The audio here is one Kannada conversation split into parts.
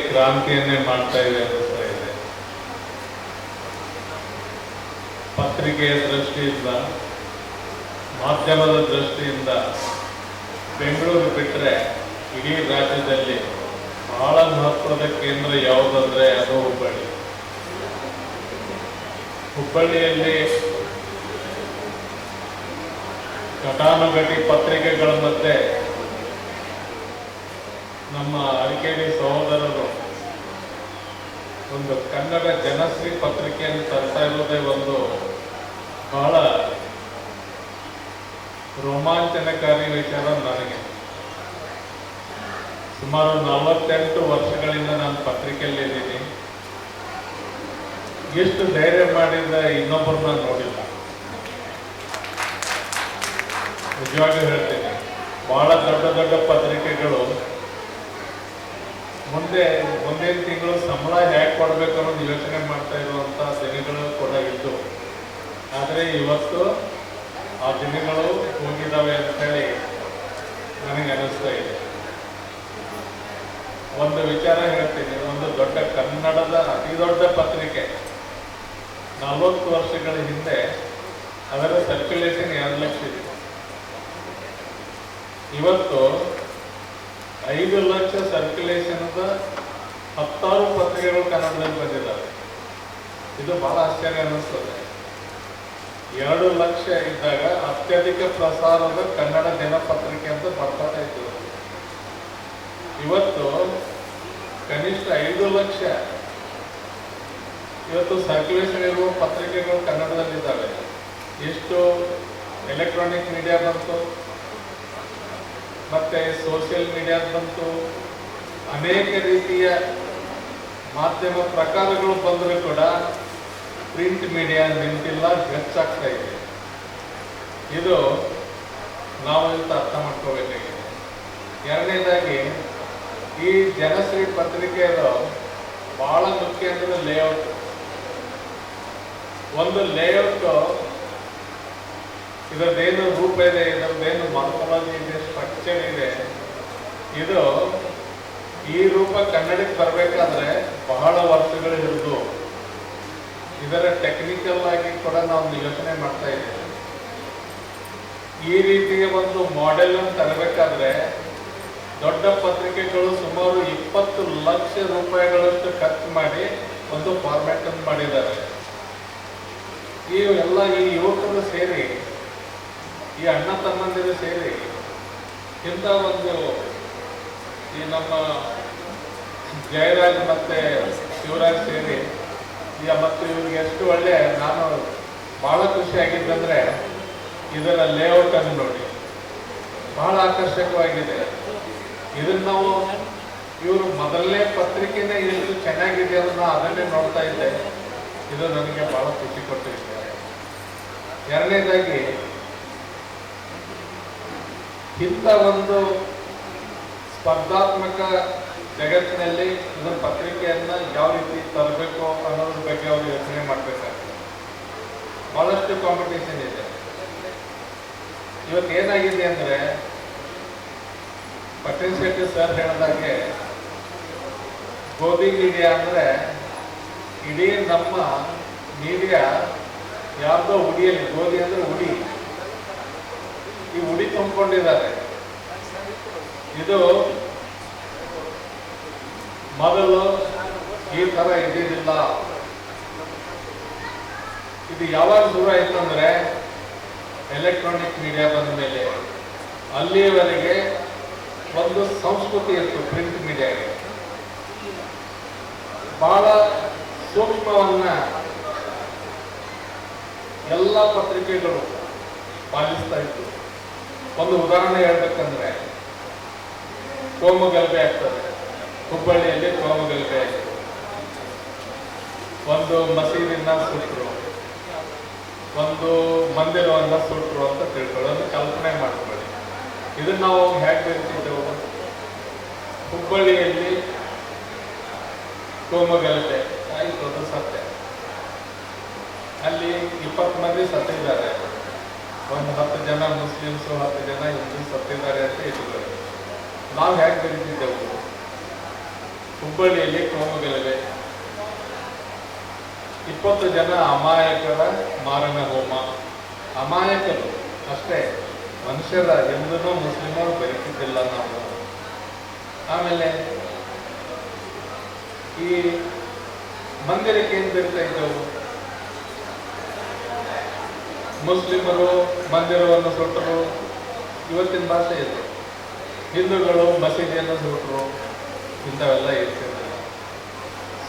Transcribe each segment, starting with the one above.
ಕ್ರಾಂತಿಯನ್ನೇ ಮಾಡ್ತಾ ಇದೆ ಅನ್ನಿಸ್ತಾ ಇದೆ. ಪತ್ರಿಕೆಯ ದೃಷ್ಟಿಯಿಂದ, ಮಾಧ್ಯಮದ ದೃಷ್ಟಿಯಿಂದ ಬೆಂಗಳೂರು ಬಿಟ್ಟರೆ ಇಡೀ ರಾಜ್ಯದಲ್ಲಿ ಬಹಳ ಮಹತ್ವದ ಕೇಂದ್ರ ಯಾವುದಂದ್ರೆ ಅದು ಹುಬ್ಬಳ್ಳಿ. ಹುಬ್ಬಳ್ಳಿಯಲ್ಲಿ ಘಟಾನುಘಟಿ ಪತ್ರಿಕೆಗಳ ಮಧ್ಯೆ ನಮ್ಮ ಅರಿಕೇರಿ ಸಹೋದರರು ಒಂದು ಕನ್ನಡ ಜನಶ್ರೀ ಪತ್ರಿಕೆಯನ್ನು ತರ್ತಾ ಇರೋದೇ ಒಂದು ಬಹಳ ರೋಮಾಂಚನಕಾರಿ ವಿಚಾರ ನನಗೆ. ಸುಮಾರು ನಲವತ್ತೆಂಟು ವರ್ಷಗಳಿಂದ ನಾನು ಪತ್ರಿಕೆಯಲ್ಲಿ ಇದ್ದೀನಿ. ಎಷ್ಟು ಧೈರ್ಯ ಮಾಡಿದ ಇನ್ನೊಬ್ಬರನ್ನ ನೋಡಿಲ್ಲ. ನಿಜವಾಗ್ಲೂ ಹೇಳ್ತೀನಿ. ಬಹಳ ದೊಡ್ಡ ದೊಡ್ಡ ಪತ್ರಿಕೆಗಳು ಮುಂದೆ ಒಂದೇ ತಿಂಗಳು ಸಂಬಳ ಹೇಗೆ ಕೊಡಬೇಕು ಅನ್ನೋದು ಯೋಚನೆ ಮಾಡ್ತಾ ಇರುವಂತ ದಿನಗಳು ಕೂಡ ಇದ್ದು. ಆದರೆ ಇವತ್ತು ಆ ದಿನಗಳು ಹೋಗಿದ್ದಾವೆ ಅಂತ ಹೇಳಿ ನನಗೆ ಅನಿಸ್ತಾ ಇದೆ. ಒಂದು ವಿಚಾರ ಹೇಳ್ತೀನಿ, ಒಂದು ದೊಡ್ಡ ಕನ್ನಡದ ಅತಿ ದೊಡ್ಡ ಪತ್ರಿಕೆ. ನಲವತ್ತು ವರ್ಷಗಳ ಹಿಂದೆ ಅದರ ಸರ್ಕ್ಯುಲೇಷನ್ ಎರಡು ಲಕ್ಷ ಇದೆ. ಇವತ್ತು ಐದು ಲಕ್ಷ ಸರ್ಕ್ಯುಲೇಷನ್ ಪತ್ರಿಕೆಗಳು ಕನ್ನಡದಲ್ಲಿ ಬಂದಿದ್ದಾವೆ ಇದು ಬಹಳ ಆಶ್ಚರ್ಯ ಅನ್ನಿಸ್ತದೆ. ಎರಡು ಲಕ್ಷ ಇದ್ದಾಗ ಅತ್ಯಧಿಕ ಪ್ರಸಾರದ ಕನ್ನಡ ದಿನಪತ್ರಿಕೆ ಅಂತ ಬರ್ತಾ ಇತ್ತು. ಇವತ್ತು ಕನಿಷ್ಠ ಐದು ಲಕ್ಷ. ಇವತ್ತು ಸರ್ಕ್ಯುಲೇಷನ್ ಇರುವ ಪತ್ರಿಕೆಗಳು ಕನ್ನಡದಲ್ಲಿದ್ದಾವೆ. ಎಷ್ಟು ಎಲೆಕ್ಟ್ರಾನಿಕ್ ಮೀಡಿಯಾ ಬಂತು, ಮತ್ತೆ ಸೋಷಿಯಲ್ ಮೀಡಿಯಾ ಬಂತು, ಅನೇಕ ರೀತಿಯ ಮಾಧ್ಯಮ ಪ್ರಕಾರಗಳು ಬಂದರೂ ಕೂಡ ಪ್ರಿಂಟ್ ಮೀಡಿಯಾ ನಿಂತಿಲ್ಲ ಹೆಚ್ಚಾಗ್ತಾ ಇದೆ. ಇದು ನಾವು ಇವತ್ತು ಅರ್ಥ ಮಾಡ್ಕೋಬೇಕಾಗಿದೆ. ಎರಡನೇದಾಗಿ, ಈ ಜನಶ್ರೀ ಪತ್ರಿಕೆಯದು ಭಾಳ ಮುಖ್ಯ ಅಂದರೆ ಲೇಔಟ್ ಒಂದು ಲೇಔಟ್ ಇದರದ್ದೇನು ರೂಪ ಇದೆ, ಇದರದ್ದೇನು ಮಾರ್ಫಾಲಜಿ ಇದೆ ಸ್ಟ್ರಕ್ಚರ್ ಇದೆ, ಇದು ಈ ರೂಪ ಕನ್ನಡಕ್ಕೆ ಬರಬೇಕಾದ್ರೆ ಬಹಳ ವರ್ಷಗಳು ಹಿಡಿದು ಇದರ ಟೆಕ್ನಿಕಲ್ ಆಗಿ ಕೂಡ ನಾವು ಯೋಚನೆ ಮಾಡ್ತಾ ಇದ್ದೇವೆ. ಈ ರೀತಿಯ ಒಂದು ಮಾಡೆಲ್ ಅನ್ನು ತರಬೇಕಾದ್ರೆ ದೊಡ್ಡ ಪತ್ರಿಕೆಗಳು ಸುಮಾರು ಇಪ್ಪತ್ತು ಲಕ್ಷ ರೂಪಾಯಿಗಳಷ್ಟು ಖರ್ಚು ಮಾಡಿ ಒಂದು ಫಾರ್ಮ್ಯಾಟ್ ಅನ್ನು ಮಾಡಿದ್ದಾರೆ. ಈ ಎಲ್ಲ ಈ ಯುವಕರು ಸೇರಿ, ಈ ಅಣ್ಣ ತಮ್ಮಂದಿರು ಸೇರಿ ಇಂಥ ಒಂದು ಈ ನಮ್ಮ ಜಯರಾಜ್ ಮತ್ತೆ ಶಿವರಾಜ್ ಸೇರಿ, ಈಗ ಮತ್ತು ಇವ್ರಿಗೆ ಎಷ್ಟು ಒಳ್ಳೆ ನಾನು ಬಹಳ ಖುಷಿ ಆಗಿದ್ದಂದ್ರೆ ಇದರ ಲೇಔಟ್ ಅನ್ನು ನೋಡಿ. ಬಹಳ ಆಕರ್ಷಕವಾಗಿದೆ. ಇದನ್ನ ನಾವು ಇವರು ಮೊದಲನೇ ಪತ್ರಿಕೆನೇ ಎಷ್ಟು ಚೆನ್ನಾಗಿದೆ ಅನ್ನೋದನ್ನ ಅದನ್ನೇ ನೋಡ್ತಾ ಇದ್ದೆ. ಇದು ನನಗೆ ಬಹಳ ಖುಷಿ ಕೊಟ್ಟಿದ್ದಾರೆ ಎರಡನೇದಾಗಿ ಇಂಥ ಒಂದು ಸ್ಪರ್ಧಾತ್ಮಕ ಜಗತ್ತಿನಲ್ಲಿ ಒಂದು ಪತ್ರಿಕೆಯನ್ನು ಯಾವ ರೀತಿ ತರಬೇಕು ಅನ್ನೋದ್ರ ಬಗ್ಗೆ ಅವರು ಯೋಚನೆ ಮಾಡಬೇಕಾಗ್ತದೆ. ಬಹಳಷ್ಟು ಕಾಂಪಿಟೇಷನ್ ಇದೆ. ಇವತ್ತು ಏನಾಗಿದೆ ಅಂದ್ರೆ ಪಟೇಲ್ ಶೆಟ್ಟಿ ಸರ್ ಹೇಳಿದಾಗೆ, ಗೋಧಿ ಮೀಡಿಯಾ ಅಂದ್ರೆ ಇಡೀ ನಮ್ಮ ಮೀಡಿಯಾ ಯಾವುದೋ ಉಡಿಯಲ್ಲಿ, ಗೋಧಿ ಅಂದ್ರೆ ಉಡಿ. ಈ ಉಡಿ ತುಂಬಿಕೊಂಡಿದ್ದಾರೆ. ಇದು ಮೊದಲು ಈ ತರ ಇದ್ದಿದ್ದಿಲ್ಲ. ಇದು ಯಾವಾಗ ದೂರ ಇತ್ತಂದ್ರೆ ಎಲೆಕ್ಟ್ರಾನಿಕ್ ಮೀಡಿಯಾ ಬಂದ ಮೇಲೆ. ಅಲ್ಲಿಯವರೆಗೆ ಒಂದು ಸಂಸ್ಕೃತಿ ಇತ್ತು ಪ್ರಿಂಟ್ ಮೀಡಿಯಾಗೆ ಬಹಳ ಸೂಕ್ಷ್ಮವನ್ನ ಎಲ್ಲ ಪತ್ರಿಕೆಗಳು ಪಾಲಿಸ್ತಾ ಇತ್ತು ಒಂದು ಉದಾಹರಣೆ ಹೇಳ್ಬೇಕಂದ್ರೆ ಕೋಮುಗಲಭೆ ಆಗ್ತದೆ. ಹುಬ್ಬಳ್ಳಿಯಲ್ಲಿ ಕೋಮುಗಲಭೆ ಆಯಿತು ಒಂದು ಮಸೀದಿನ ಸುಟ್ಟರು ಒಂದು ಮಂದಿರವನ್ನ ಸುಟ್ಟರು ಅಂತ ತಿಳ್ಕೊಳ್ಳೋದು ಕಲ್ಪನೆ ಮಾಡ್ಕೊಳ್ಳಿ. ಇದನ್ನ ನಾವು ಹೇಗೆ ಬೆರೆಸಿದ್ದೆವು ಹುಬ್ಬಳ್ಳಿಯಲ್ಲಿ ಕೋಮುಗಲಭೆ ಆಯಿತು, ಅದು ಸತ್ಯ. ಅಲ್ಲಿ ಇಪ್ಪತ್ತು ಮಂದಿ ಸತ್ತಿದ್ದಾರೆ. ಒಂದು ಹತ್ತು ಜನ ಮುಸ್ಲಿಮ್ಸು, ಹತ್ತು ಜನ ಹಿಂದೂ ಸತ್ತಿದ್ದಾರೆ ಅಂತ ಇಟ್ಕೊಳ್ಳಿ ನಾವು ಹೇಗೆ ಬೆಳೆದಿದ್ದೆವು? ಹುಬ್ಬಳ್ಳಿಯಲ್ಲಿ ಕೋಮಗಲಭೆ ಇಪ್ಪತ್ತು ಜನ ಅಮಾಯಕರ ಮಾರಣ ಹೋಮ. ಅಮಾಯಕರು ಅಷ್ಟೇ, ಮನುಷ್ಯರ ಎಂದೂ ಮುಸ್ಲಿಮರು ಬರೀತಿದ್ದಿಲ್ಲ ನಾವು. ಆಮೇಲೆ ಈ ಮಂದಿರಕ್ಕೆ ಏನು ಬರ್ತಾ ಇದ್ದವು. ಮುಸ್ಲಿಮರು ಮಂದಿರವನ್ನು ಸುಟ್ಟರು. ಇವತ್ತಿನ ಭಾಷೆ ಇದೆ. ಹಿಂದೂಗಳು ಮಸೀದಿಯನ್ನು ಸುಟ್ಟರು ಇಂಥವೆಲ್ಲ ಇರ್ತಿರಲಿಲ್ಲ.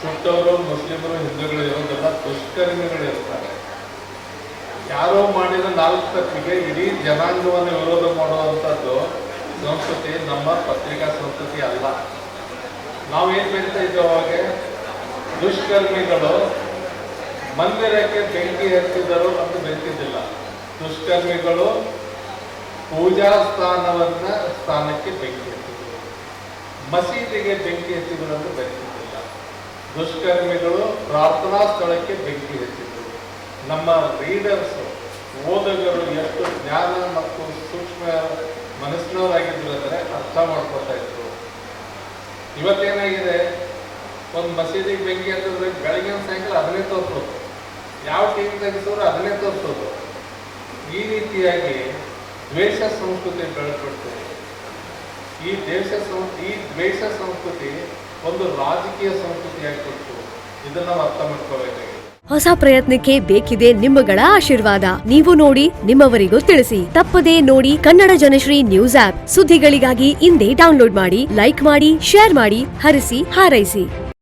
ಸುಟ್ಟವರು ಮುಸ್ಲಿಮರು, ಹಿಂದೂಗಳು ಇರೋದೆಲ್ಲ ದುಷ್ಕರ್ಮಿಗಳು ಇರ್ತಾರೆ. ಯಾರೋ ಮಾಡಿದ ನಾಲ್ಕು ತಪ್ಪಿಗೆ ಇಡೀ ಜನಾಂಗವನ್ನು ವಿರೋಧ ಮಾಡುವಂಥದ್ದು ಸಂಸ್ಕೃತಿ, ನಮ್ಮ ಪತ್ರಿಕಾ ಸಂಸ್ಕೃತಿ ಅಲ್ಲ. ನಾವೇನು ಬೆಳೀತಾ ಇದ್ದೇವೆ ಅವಾಗ? ದುಷ್ಕರ್ಮಿಗಳು ಮಂದಿರಕ್ಕೆ ಬೆಂಕಿ ಹಚ್ಚಿದರು ಅಂತ ಬೆಂಕಿದ್ದಿಲ್ಲ. ದುಷ್ಕರ್ಮಿಗಳು ಪೂಜಾ ಸ್ಥಾನವನ್ನ ಸ್ಥಾನಕ್ಕೆ ಬೆಂಕಿ ಎತ್ತಿದ್ರು ಮಸೀದಿಗೆ ಬೆಂಕಿ ಎತ್ತಿದ್ರು ಬೆಂಕಿಲ್ಲ ದುಷ್ಕರ್ಮಿಗಳು ಪ್ರಾರ್ಥನಾ ಸ್ಥಳಕ್ಕೆ ಬೆಂಕಿ ಎತ್ತಿದರು ನಮ್ಮ ರೀಡರ್ಸ್ ಓದಗರು ಎಷ್ಟು ಜ್ಞಾನ ಮತ್ತು ಸೂಕ್ಷ್ಮ ಮನಸ್ಸಿನವರಾಗಿದ್ರು ಅಂದ್ರೆ ಅರ್ಥ ಮಾಡ್ಕೊತಾ ಇದ್ರು. ಇವತ್ತೇನಾಗಿದೆ? ಒಂದು ಮಸೀದಿಗೆ ಬೆಂಕಿ ಎತ್ತಿದ್ರೆ ಬೆಳಗಿನ ಸಾಯಂಕಾಲ ಅದನ್ನೇ ತೋರಿಸೋದು. ಯಾವ ಟೀಮ್ ತೆಗೆಸಿದ್ರು ಅದನ್ನೇ ತೋರಿಸೋದು. ಈ ರೀತಿಯಾಗಿ ದ್ವೇಷ ಸಂಸ್ಕೃತಿ ಬೆಳೆದ್ಬಿಡ್ತು. ಈ ದೇಶ ಸಂ ಈ ದ್ವೇಷ ಸಂಸ್ಕೃತಿ ಒಂದು ರಾಜಕೀಯ ಸಂಸ್ಕೃತಿ ಆಗಿಬಿಡ್ತು. ಇದನ್ನ ಅರ್ಥ ಮಾಡ್ಕೋಬೇಕಾಗಿದೆ ಹೊಸ ಪ್ರಯತ್ನಕ್ಕೆ ಬೇಕಿದೆ ನಿಮ್ಮಗಳ ಆಶೀರ್ವಾದ. ನೀವು ನೋಡಿ, ನಿಮ್ಮವರಿಗೂ ತಿಳಿಸಿ. ತಪ್ಪದೇ ನೋಡಿ ಕನ್ನಡ ಜನಶ್ರೀ ನ್ಯೂಸ್ ಆಪ್ ಸುದ್ದಿಗಳಿಗಾಗಿ ಇಂದೇ ಡೌನ್ಲೋಡ್ ಮಾಡಿ, ಲೈಕ್ ಮಾಡಿ, ಶೇರ್ ಮಾಡಿ, ಹರಿಸಿ, ಹಾರೈಸಿ.